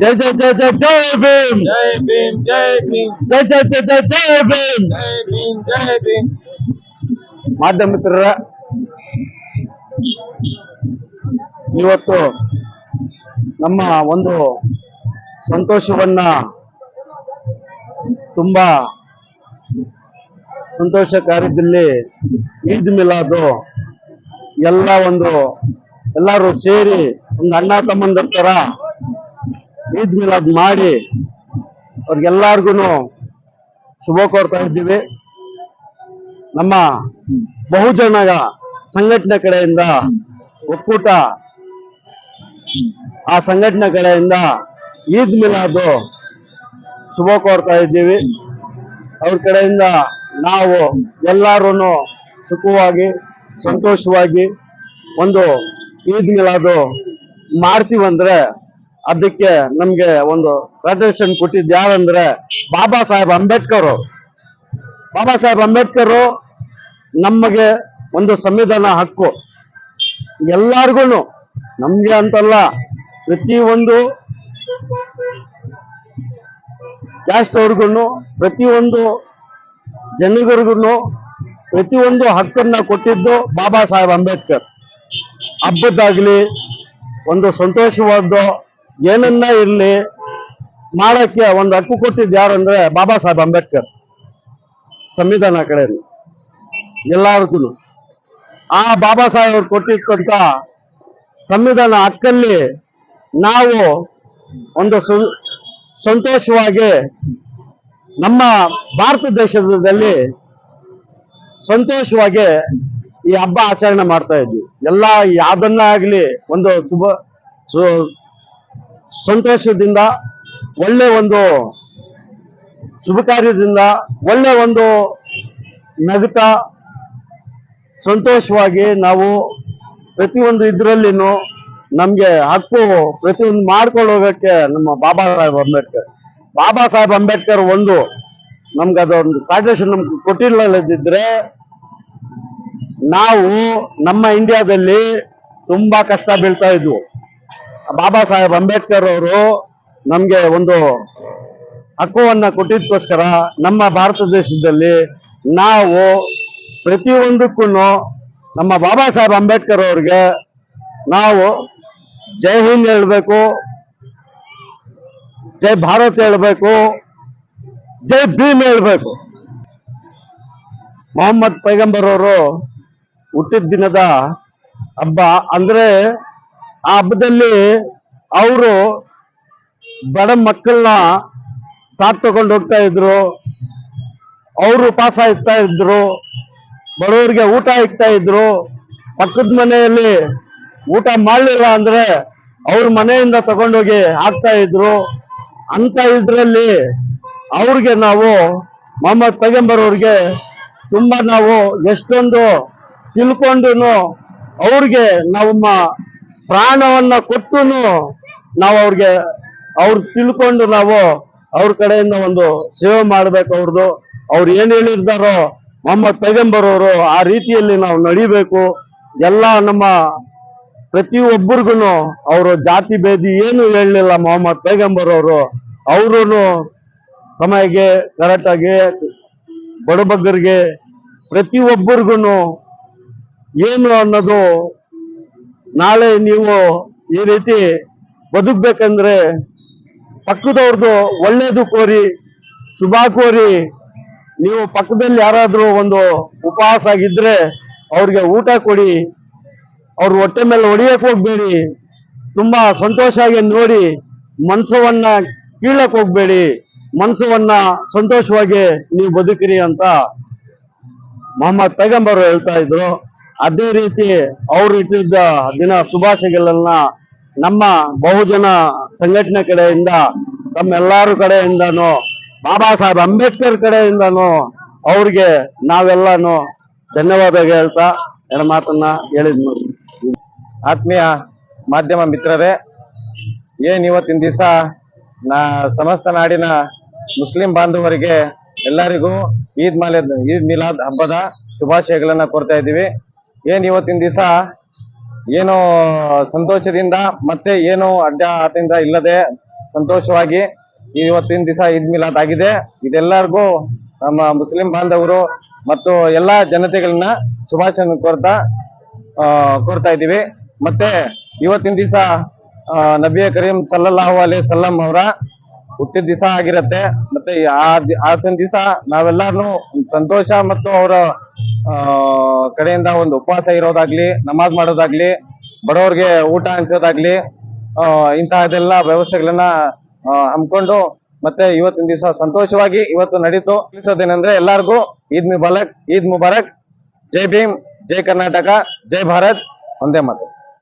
ಜೈ ಜೈ ಜೈ ಜೈ ಜೈ ಭೀಮ್. ಜೈ ಭೀಮ್ ಜೈ ಭೀಮ್. ಜೈ ಜೈ ಜೈ ಜೈ ಜೈ ಭೀಮ್. ಜೈ ಭೀಮ್ ಜೈ ಭೀಮ್. ಮಾಧ್ಯಮ ಮಿತ್ರರ ಇವತ್ತು ನಮ್ಮ ಒಂದು ಸಂತೋಷವನ್ನ ತುಂಬಾ ಸಂತೋಷಕಾರಿಯಲ್ಲಿ ಈದ್ ಮಿಲಾದು ಎಲ್ಲ ಒಂದು ಎಲ್ಲರೂ ಸೇರಿ ಒಂದು ಅಣ್ಣ ತಮ್ಮಂದಿರ್ತಾರ ತರ ಈದ್ ಮಿಲಾದ್ ಮಾಡಿ ಅವ್ರಿಗೆಲ್ಲಾರ್ಗು ಶುಭ ಕೋರ್ತಾ ಇದ್ದೀವಿ. ನಮ್ಮ ಬಹುಜನ ಸಂಘಟನೆ ಕಡೆಯಿಂದ ಒಕ್ಕೂಟ ಆ ಸಂಘಟನೆ ಕಡೆಯಿಂದ ಈದ್ ಮಿಲಾದು ಶುಭ ಕೋರ್ತಾ ಇದ್ದೀವಿ. ಅವ್ರ ಕಡೆಯಿಂದ ನಾವು ಎಲ್ಲಾರು ಸುಖವಾಗಿ, ಸಂತೋಷವಾಗಿ ಒಂದು ಈದ್ ಮಿಲಾದು ಮಾಡ್ತೀವಂದ್ರೆ ಅದಕ್ಕೆ ನಮ್ಗೆ ಒಂದು ಫೆಡರೇಷನ್ ಕೊಟ್ಟಿದ್ದು ಯಾರಂದ್ರೆ ಬಾಬಾ ಸಾಹೇಬ್ ಅಂಬೇಡ್ಕರ್. ಬಾಬಾ ಸಾಹೇಬ್ ಅಂಬೇಡ್ಕರ್ ನಮಗೆ ಒಂದು ಸಂವಿಧಾನ ಹಕ್ಕು. ಎಲ್ಲಾರ್ಗು ನಮ್ಗೆ ಅಂತಲ್ಲ, ಪ್ರತಿಯೊಂದು ಕ್ಯಾಸ್ಟ್ ಅವ್ರಿಗೂ ಪ್ರತಿಯೊಂದು ಜನಗಳಿಗೂ ಪ್ರತಿಯೊಂದು ಹಕ್ಕನ್ನ ಕೊಟ್ಟಿದ್ದು ಬಾಬಾ ಸಾಹೇಬ್ ಅಂಬೇಡ್ಕರ್. ಹಬ್ಬದಾಗ್ಲಿ ಒಂದು ಸಂತೋಷವಾದ ಏನನ್ನ ಇರಲಿ ಮಾಡಕ್ಕೆ ಒಂದು ಹಕ್ಕು ಕೊಟ್ಟಿದ್ದು ಯಾರಂದ್ರೆ ಬಾಬಾ ಸಾಹೇಬ್ ಅಂಬೇಡ್ಕರ್ ಸಂವಿಧಾನ ಕಡೆಯಲ್ಲಿ ಎಲ್ಲರಿಗೂ ಆ ಬಾಬಾ ಸಾಹೇಬ್ ಅವ್ರು ಕೊಟ್ಟಿರ್ತಂತ ಸಂವಿಧಾನ ಹಕ್ಕಲ್ಲಿ ನಾವು ಒಂದು ಸಂತೋಷವಾಗಿ ನಮ್ಮ ಭಾರತ ದೇಶದಲ್ಲಿ ಸಂತೋಷವಾಗಿ ಈ ಹಬ್ಬ ಆಚರಣೆ ಮಾಡ್ತಾ ಇದ್ವಿ. ಎಲ್ಲ ಯಾವ್ದನ್ನ ಆಗ್ಲಿ ಒಂದು ಶುಭ ಸಂತೋಷದಿಂದ, ಒಳ್ಳೆ ಒಂದು ಶುಭ ಕಾರ್ಯದಿಂದ ಒಳ್ಳೆ ಒಂದು ನಗುತ್ತಾ ಸಂತೋಷವಾಗಿ ನಾವು ಪ್ರತಿಯೊಂದು ಇದರಲ್ಲಿ ನಮಗೆ ಹಕ್ಕು ಪ್ರತಿಯೊಂದು ಮಾಡ್ಕೊಂಡು ಹೋಗೋಕ್ಕೆ ನಮ್ಮ ಬಾಬಾ ಸಾಹೇಬ್ ಅಂಬೇಡ್ಕರ್. ಬಾಬಾ ಸಾಹೇಬ್ ಅಂಬೇಡ್ಕರ್ ಒಂದು ನಮ್ಗೆ ಅದೊಂದು ಸ್ಯಾಟಿಸ್ಫ್ಯಾಕ್ಷನ್ ನಮ್ಗೆ ಕೊಟ್ಟಿಲ್ಲದಿದ್ದರೆ ನಾವು ನಮ್ಮ ಇಂಡಿಯಾದಲ್ಲಿ ತುಂಬಾ ಕಷ್ಟ ಬೀಳ್ತಾ ಇದ್ವು. ಬಾಬಾ ಸಾಹೇಬ್ ಅಂಬೇಡ್ಕರ್ ಅವರು ನಮ್ಗೆ ಒಂದು ಹಕ್ಕುವನ್ನ ಕೊಟ್ಟಿದ್ದಕ್ಕೋಸ್ಕರ ನಮ್ಮ ಭಾರತ ದೇಶದಲ್ಲಿ ನಾವು ಪ್ರತಿಯೊಂದಕ್ಕೂ ನಮ್ಮ ಬಾಬಾ ಸಾಹೇಬ್ ಅಂಬೇಡ್ಕರ್ ಅವ್ರಿಗೆ ನಾವು ಜೈ ಹಿಂದ್ ಹೇಳ್ಬೇಕು, ಜೈ ಭಾರತ್ ಹೇಳಬೇಕು, ಜೈ ಭೀಮ್ ಹೇಳ್ಬೇಕು. ಮೊಹಮ್ಮದ್ ಪೈಗಂಬರ್ ಅವರು ಹುಟ್ಟಿದ ದಿನದ ಹಬ್ಬ ಅಂದ್ರೆ ಆ ಹಬ್ಬದಲ್ಲಿ ಅವರು ಬಡ ಮಕ್ಕಳನ್ನ ಸಾಕ್ ತಗೊಂಡು ಹೋಗ್ತಾ ಇದ್ರು. ಅವರು ಪಾಸ ಇರ್ತಾ ಇದ್ರು. ಬಡವರಿಗೆ ಊಟ ಇಕ್ತಾ ಇದ್ರು. ಪಕ್ಕದ ಮನೆಯಲ್ಲಿ ಊಟ ಮಾಡಲಿಲ್ಲ ಅಂದ್ರೆ ಅವ್ರ ಮನೆಯಿಂದ ತಗೊಂಡೋಗಿ ಹಾಕ್ತಾ ಇದ್ರು. ಅಂತ ಇದ್ರಲ್ಲಿ ಅವ್ರಿಗೆ ನಾವು ಮೊಹಮ್ಮದ್ ಪೈಗಂಬರ್ ಅವ್ರಿಗೆ ತುಂಬಾ ನಾವು ಎಷ್ಟೊಂದು ತಿಳ್ಕೊಂಡು ಅವ್ರಿಗೆ ನಮ್ಮ ಪ್ರಾಣವನ್ನ ಕೊಟ್ಟು ನಾವು ಅವ್ರಿಗೆ, ಅವ್ರು ತಿಳ್ಕೊಂಡು ನಾವು ಅವ್ರ ಕಡೆಯಿಂದ ಒಂದು ಸೇವೆ ಮಾಡ್ಬೇಕು ಅವ್ರದ್ದು ಅವ್ರು ಏನ್ ಹೇಳಿರ್ತಾರೋ ಮೊಹಮ್ಮದ್ ಪೈಗಂಬರವರು ಆ ರೀತಿಯಲ್ಲಿ ನಾವು ನಡಿಬೇಕು. ಎಲ್ಲ ನಮ್ಮ ಪ್ರತಿಯೊಬ್ಬರಿಗೂ ಅವರು ಜಾತಿ ಭೇದಿ ಏನು ಹೇಳಲಿಲ್ಲ ಮೊಹಮ್ಮದ್ ಪೈಗಂಬರ್ ಅವರು ಅವರು ಸಮಯಕ್ಕೆ ಕರೆಕ್ಟಾಗಿ ಬಡಬಗ್ಗರಿಗೆ ಪ್ರತಿಯೊಬ್ಬರಿಗೂ ಏನು ಅನ್ನೋದು ನಾಳೆ ನೀವು ಈ ರೀತಿ ಬದುಕ್ಬೇಕಂದ್ರೆ ಪಕ್ಕದವ್ರದ್ದು ಒಳ್ಳೇದು ಕೋರಿ, ಶುಭ ಕೋರಿ, ನೀವು ಪಕ್ಕದಲ್ಲಿ ಯಾರಾದರೂ ಒಂದು ಉಪವಾಸ ಆಗಿದ್ರೆ ಅವ್ರಿಗೆ ಊಟ ಕೊಡಿ, ಅವ್ರ ಹೊಟ್ಟೆ ಮೇಲೆ ಹೊಡಿಯಕ್ಕೆ ಹೋಗ್ಬೇಡಿ, ತುಂಬಾ ಸಂತೋಷವಾಗಿ ನೋಡಿ ಮನ್ಸವನ್ನ ಕೀಳಕ್ಕೆ ಹೋಗ್ಬೇಡಿ ಮನ್ಸವನ್ನ ಸಂತೋಷವಾಗಿ ನೀವು ಬದುಕಿರಿ ಅಂತ ಮೊಹಮ್ಮದ್ ಪೈಗಂಬರು ಹೇಳ್ತಾ ಇದ್ರು. ಅದೇ ರೀತಿ ಅವ್ರು ಇಟ್ಟಿದ್ದ ದಿನ ಶುಭಾಶಯಗಳನ್ನ ನಮ್ಮ ಬಹುಜನ ಸಂಘಟನೆ ಕಡೆಯಿಂದ ತಮ್ಮೆಲ್ಲರ ಕಡೆಯಿಂದನು ಬಾಬಾ ಸಾಹೇಬ್ ಅಂಬೇಡ್ಕರ್ ಕಡೆಯಿಂದನು ಅವ್ರಿಗೆ ನಾವೆಲ್ಲಾನು ಧನ್ಯವಾದ ಹೇಳ್ತಾ ಎರಡು ಮಾತನ್ನ ಹೇಳಿದ್ನು ಆತ್ಮೀಯ ಮಾಧ್ಯಮ ಮಿತ್ರರೇ, ಏನ್ ಇವತ್ತಿನ ದಿವಸ ನಾ ಸಮಸ್ತ ನಾಡಿನ ಮುಸ್ಲಿಂ ಬಾಂಧವರಿಗೆ ಎಲ್ಲರಿಗೂ ಈದ್ ಮಾಲೆ ಈದ್ ಮಿಲಾದ್ ಹಬ್ಬದ ಶುಭಾಶಯಗಳನ್ನ ಕೋರ್ತಾ ಇದ್ದೀವಿ. ಏನ್ ಇವತ್ತಿನ ದಿವಸ? ಏನು ಸಂತೋಷದಿಂದ ಮತ್ತೆ ಏನು ಅಡ್ಡ ಆತಂಕ ಇಲ್ಲದೆ ಸಂತೋಷವಾಗಿ ಇವತ್ತಿನ ದಿವಸ ಈದ್ ಮಿಲಾದ್ ಆಗಿದೆ. ಇದೆಲ್ಲರಿಗೂ ನಮ್ಮ ಮುಸ್ಲಿಂ ಬಾಂಧವರು ಮತ್ತು ಎಲ್ಲಾ ಜನತೆಗಳನ್ನ ಶುಭಾಶಯ ಕೋರ್ತಾ ಕೋರ್ತಾ ಇದ್ದೀವಿ. ಮತ್ತೆ ಇವತ್ತಿನ ದಿವಸ ನಬಿಯ ಕರೀಂ ಸಲ್ಲಲ್ಲಾಹು ಅಲಿ ಸಲ್ಲಂ ಅವರ ಹುಟ್ಟಿದ ದಿವಸ ಆಗಿರತ್ತೆ. ಮತ್ತೆ ಆ ದಿವಸ ನಾವೆಲ್ಲಾರು ಸಂತೋಷ ಮತ್ತು ಅವರ ಕಡೆಯಿಂದ ಒಂದು ಉಪವಾಸ ಇರೋದಾಗ್ಲಿ, ನಮಾಜ್ ಮಾಡೋದಾಗ್ಲಿ, ಬಡವರಿಗೆ ಊಟ ಹಂಚೋದಾಗ್ಲಿ ಇಂತಹದೆಲ್ಲ ವ್ಯವಸ್ಥೆಗಳನ್ನ ಹಮ್ಮಿಕೊಂಡು ಮತ್ತೆ ಇವತ್ತಿನ ದಿವಸ ಸಂತೋಷವಾಗಿ ಇವತ್ತು ನಡೀತು. ತಿಳಿಸೋದೇನೆಂದ್ರೆ ಎಲ್ಲಾರ್ಗೂ ಈದ್ ಮುಬಾರಕ್ ಈದ್ ಮುಬಾರಕ್. ಜೈ ಭೀಮ್, ಜೈ ಕರ್ನಾಟಕ, ಜೈ ಭಾರತ್. ಒಂದೇ ಮಾತು.